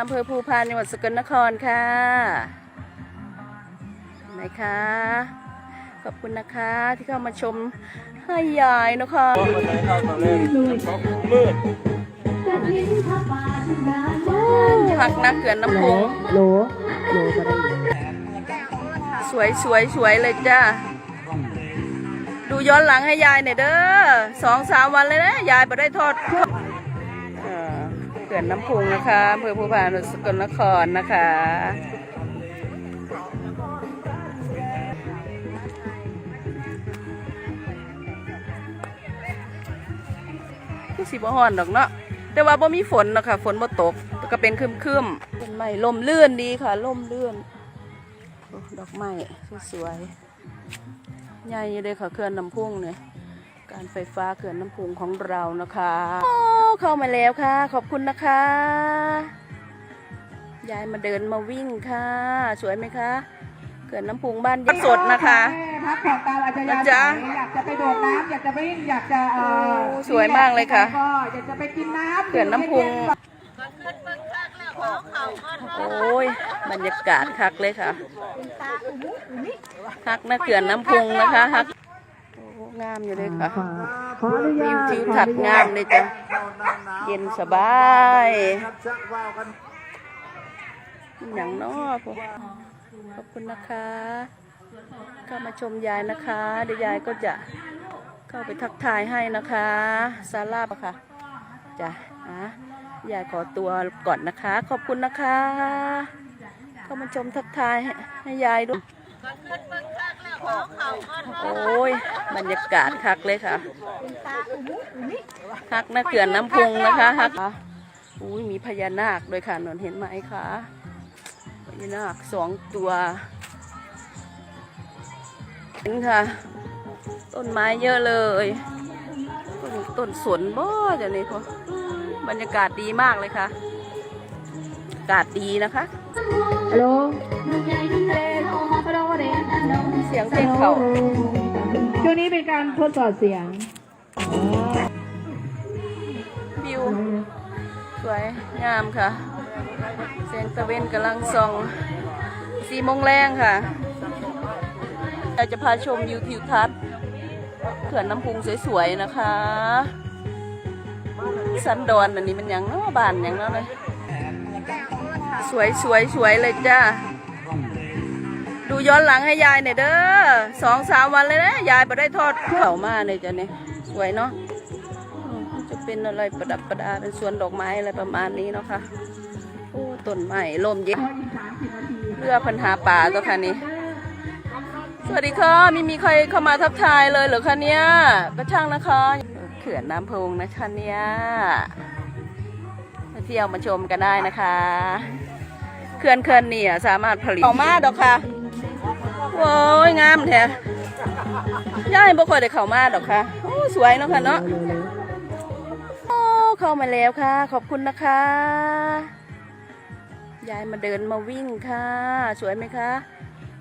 อำเภอภูพานจังหวัดสกลนครค่ะไหนคะ ขอบคุณนะคะที่เข้ามาชมให้ยายนะคะมืดหักนักเกินน้ำพุงโลโลก็ได้สวยสวยสวยเลยจ้าดูย้อนหลังให้ยายหน่อยเด้อสองสามวันเลยนะ ยายไปได้ทอด เขื่อนน้ำพุงนะคะอำเภอภูพานสกลนครนะคะ คือสีบ่ฮ้อนดอกเนาะแต่ว่าบ่มีฝนนะคะฝนบ่ตกก็เป็นครึมๆต้นไม้ลมเลื่อนดีค่ะลมเลื่อนอดอกไม้สวยๆใหญ่เลยค่ะเขื่อนน้ำพุงเนี่ย การไฟฟ้าเขื่อนน้ำพุงของเรานะคะโอ้เข้ามาแล้วค่ะ ขอบคุณนะคะ ยายมาเดินมาวิ่งค่ะ สวยไหมคะ เขื่อนน้ำพุงบ้านยายสดนะคะพักผ่อนตามอัจฉริยะนะจ๊ะอยากจะไปโดดน้ำอยากจะไปวิ่งอยากจะเอ่อโอ้สวยมากเลยค่ะก็อยากจะไปกินน้ำเขื่อนน้ำพุงโอ้ยบรรยากาศคักเลยค่ะคักนะเขื่อนน้ำพุงนะคะคักโอ้ งามอยู่เลยค่ะขออนุวิญาวตทิวทัศน์งามเลยจ้ะเย็นสบายอย่างนอกขอบคุณนะคะเข้ามาชมยายนะคะ เดี๋ยวยายก็จะเข้าไปทักทายให้นะคะซาลาบค่ะจ้ะอะยายขอตัวก่อนนะคะ ขอบคุณนะคะเข้ามาชมทักทายให้ให้ยายด้วย โอ้ยบรรยากาศคักเลยค่ะฮักนะเขื่อนน้ำพุงนะคะฮักอุ้ยมีพญานาคด้วยค่ะนนเห็นไหมคะพญานาคสองตัวเห็นค่ะ ต้นไม้เยอะเลยต้นต้นสนบ่จะนี่พอบรรยากาศดีมากเลยค่ะอากาศดีนะคะฮัลโหล สียงเพลงเขาช่วงนี้เป็นการทดสอบเสียงวิว สวย งามค่ะเสียงตะเวนกำลังส่องสีโมงแรงค่ะเราจะพาชมวิวทิวทัศน์เขื่อนน้ำพุงสวยๆนะคะ สันดอนอันนี้มันหยังเนาะบ้านหยังเนาะเลยสวยสวยสวยเลยจ้า ดูย้อนหลังให้ยายหน่อยเด้อสองสามวันเลยนะ ยายไปได้ทอดเข่ามาเลยจ้ะเนี่ยสวยเนาะจะเป็นอะไรประดับประดาเป็นสวนดอกไม้อะไรประมาณนี้เนาะค่ะโอ้ต้นไม้ลมเย็นเรือพันหาป่าตัวค่ะนี่สวัสดีค่ะไม่มีใครเข้ามาทักทายเลยเหรอคะเนี่ยก็ช่างนะคะเขื่อนน้ำพงนะคะเนี่ยมาเที่ยวมาชมกันได้นะคะเขื่อนเขื่อนเนี่ยสามารถผลิตออกมาดอกค่ะ โอ้ยงามแท้ย่ายบ่ค่อยได้เข้ามาดอกค่ะโอ้สวยเนาะค่ะเนาะโอ้เข้ามาแล้วค่ะ ขอบคุณนะคะยายมาเดินมาวิ่งค่ะ สวยไหมคะ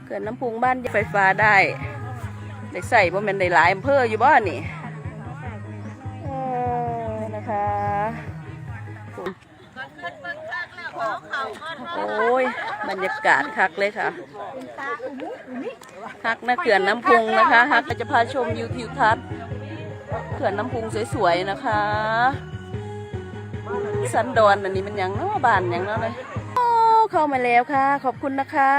เกิดน้ำพุงบ้านไฟฟ้าได้ได้ใส่บ่แม่นได้หลายอำเภออยู่บ้านนี่ โอ้ยบรรยากาศคักเลยค่ะคักนะเขื่อนน้ำพุงนะคะฮักจะพาชมวิวทิวทัศน์เขื่อนน้ำพุงสวยๆนะคะ สันดอนอันนี้มันยังเนาะบ้านยังเนาะเลยโอ้เข้ามาแล้วค่ะ ขอบคุณนะคะ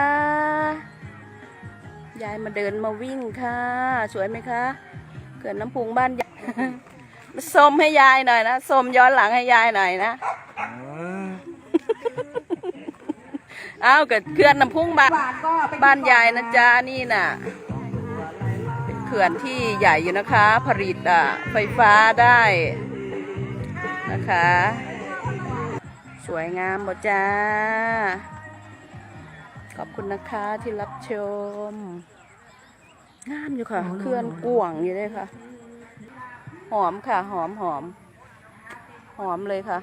ยายมาเดินมาวิ่งค่ะ สวยไหมคะเกิดน้ำพุงบ้านยายส้มให้ยายหน่อยนะส้มย้อนหลังให้ยายหน่อยนะ อ้าวเกิดเขื่อนน้ำพุงบ้านหวานก็ไปบ้านยายนะจ๊ะนี่น่ะเป็นเขื่อนที่ใหญ่อยู่นะคะ ผลิตอะไฟฟ้าได้นะคะ สวยงามบ่จ้า ขอบคุณนะคะที่รับชมงามอยู่ค่ะเคลื่อนกว่างอยู่เลยค่ะ หอมค่ะ หอมหอม หอมเลยค่ะ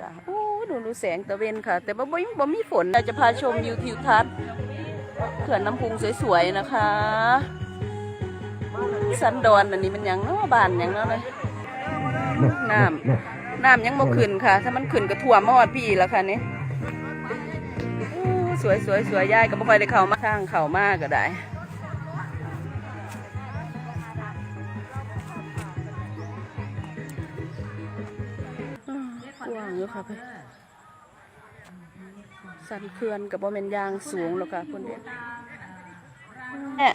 จ้ะโอ้ดูดูแสงตะเวนค่ะ แต่ว่าบ่บ่มีฝนเราจะพาชมวิวทิวทัศน์เขื่อนน้ำพุงสวยๆนะคะสันดอนอันนี้มันยังเนาะบานยังเนาะเลยน้ำน้ำยังบ่ขึ้นค่ะ ถ้ามันขึ้นก็ท่วมมอดพี่แล้วค่ะนี่อู้สวยสวยสวยยายก็บ่ค่อยได้เข้ามาทางเข้ามาก็ได้ กว้างอยู่ค่ะพี่สันเขื่อนกับบ่แม่นยางสูงแล้วค่ะคนเดียวแม่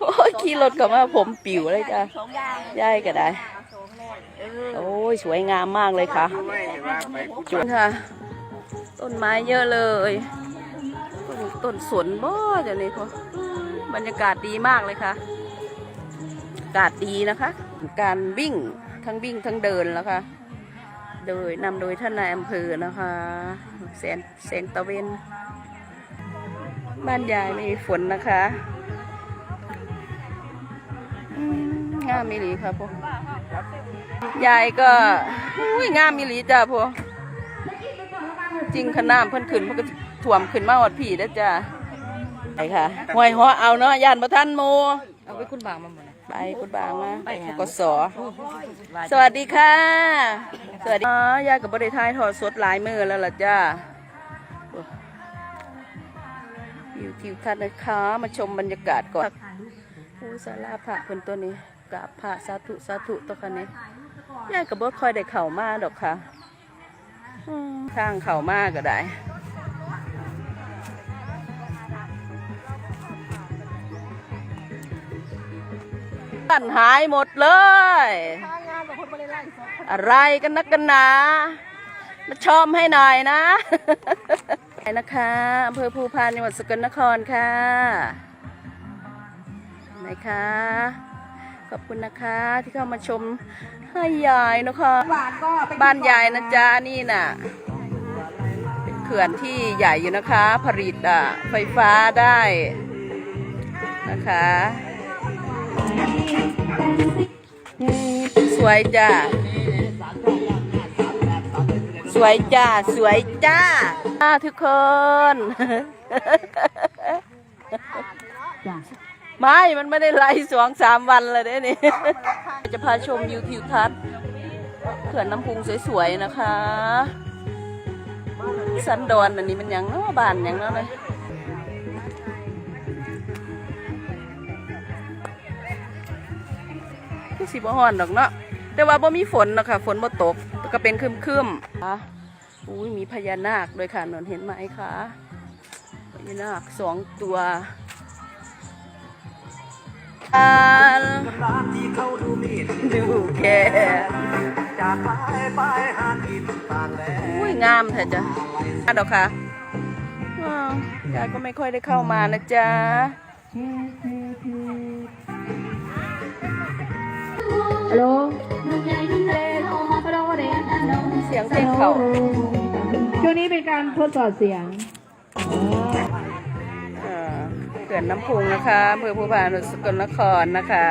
โอ้ยขี่รถกลับมาผมปิวเลยจ้ะยายก็ได้ โอ้ยสวยงามมากเลยค่ะจุดค่ะ ต้นไม้เยอะเลยต้นต้นสนบ่เดี๋ยวนี้พอบรรยากาศดีมากเลยค่ะ อากาศดีนะคะ การวิ่ง ทั้งวิ่งทั้งเดินแล้วค่ะ โดยนำโดยท่านนายอำเภอนะคะแสงแสงตะเวน บ้านยายไม่มีฝนนะคะงามมิลีครับพวกยายก็อุ้ยงามมิลีจ้าพวกจริงขนาดเพิ่นขึ้นเพิ่นก็ถ่วมขึ้นมาหอดผีแล้วจ้าไปค่ะหอยหัวเอาเนาะยานประทันโมเอาไปคุณบางมาหมด ไปคุณบางมากสสวัสดีค่ะ สวัสดีอ๋อยายกับบริทายทอดสดหลายมือแล้วล่ะจ้าวิวทิวทัศน์นะคะมาชมบรรยากาศก่อนผู้สาราพระคนตัวนี้กราบพระสาธุสาธุตัวคันนี้ยายกับ่ค่อยได้เข่ามาดอกค่ะอืมทางเข่ามาก็ได้ บ้านหายหมดเลย อะไรกันนักกันหนามาชมให้หน่อยนะไปนะคะอำเภอภูพานจังหวัดสกลนครค่ะไหนคะขอบคุณนะคะที่เข้ามาชมให้ยายนะคะบ้านยายนะจ๊ะนี่น่ะ เป็นเขื่อนที่ใหญ่อยู่นะคะ ผลิตอะไฟฟ้าได้นะคะ สวยจ้าสวยจ้า สวยจ้าอ่าทุกคน ไม่ มันไม่ได้ไล่สองสามวันเลยเด้นี่ จะพาชมวิวทิวทัศน์เขื่อนน้ำพุงสวยๆนะคะ สันดอนอันนี้มันยังเนาะบานยังเนาะเลย คือสีบ่ฮ้อนดอกเนาะแต่ว่าบ่มีฝนเนาะค่ะฝนบ่ตกแต่ก็เป็นครึมๆอะอุ้ยมีพญานาคด้วยค่ะนนเห็นไหมคะพญานาคสองตัวอ่านดูแค่อุ้ยงามแท้จ้ะอะดอกค่ะอ้าวยายก็ไม่ค่อยได้เข้ามานะจ๊ะ ฮัลโหลเสียงเพลงเขาช่วงนี้เป็นการทดสอบเสียงเอ่อเขื่อนน้ำพุงนะคะอำเภอภูพานจังหวัดสกลนครนะคะ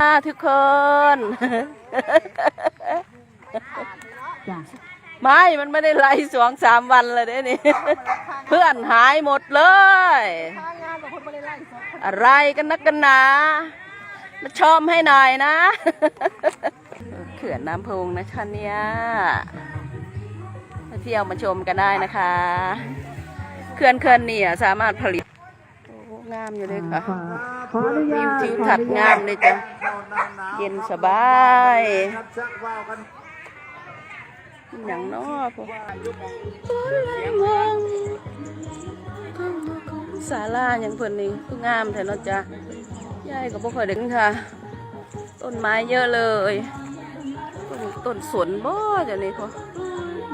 อ่าทุกคนจ้ะ ไม่ มันไม่ได้ไล่สองสามวันเลยเด้นี่ เพื่อนหายหมดเลย อะไรกันนักกันหนา มาชมให้หน่อยนะ เขื่อนน้ำพุงนะคะเนี่ยมาเที่ยวมาชมกันได้นะคะ เขื่อนเขื่อนเนี่ยสามารถผลิตโอ้งามอยู่เลยค่ะขอขออนุญาวิวตทิวทัศน์งามเลยจ้ะ เย็นสบาย อย่างน้อพวกศาลาอย่างเพิ่นนี่คืองามแท้เนาะจ้ะยายก็บ่ค่อยเด็กค่ะ ต้นไม้เยอะเลยต้นต้นสนบ่เดี๋ยวนี้พอ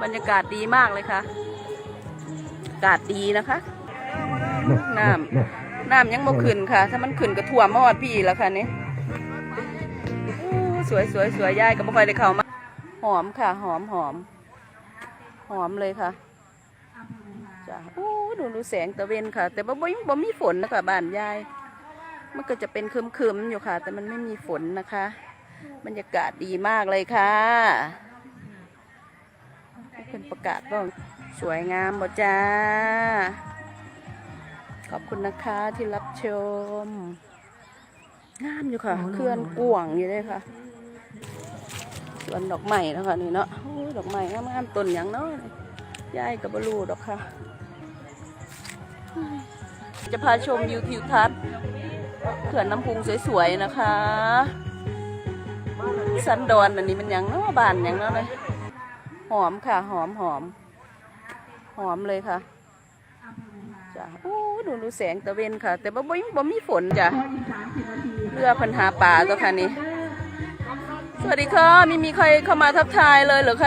บรรยากาศดีมากเลยค่ะ อากาศดีนะคะน้ำน้ำยังบ่ขึ้นค่ะ ถ้ามันขึ้นก็ท่วมมอดพี่แล้วค่ะนี่อู้สวยสวยสวยยายก็บ่ค่อยได้เข้ามา หอมค่ะ หอมหอม หอมเลยค่ะจ้ะอู้ดูดูแสงตะเวนค่ะ แต่บ่บ่บ่มีฝนนะคะบ้านยาย มันก็จะเป็นครึมๆอยู่ค่ะ แต่มันไม่มีฝนนะคะ บรรยากาศดีมากเลยค่ะเป็นประกาศว่าสวยงามบ่จ้า ขอบคุณนะคะที่รับชม งามอยู่ค่ะ เคลื่อนกวางอยู่เลยค่ะ สวนดอกไม้แล้วค่ะนี่เนาะดอกไม้งามๆต้นอย่างเนาะยายกับบรูดอกค่ะ จะพาชมวิวทิวทัศน์เขื่อนน้ำพุงสวยๆนะคะ สันดอนอันนี้มันยังเนาะบานยังเนาะเลยหอมค่ะ หอมหอมหอมเลยค่ะจ้ะโอ้ดูดูแสงตะเวนค่ะ แต่บ่บ่บ่มีฝนจ้ะเรือพันหาป่าตัวค่ะนี่ สวัสดีค่ะ ไม่มีใครเข้ามาทักทายเลยเหรอคะ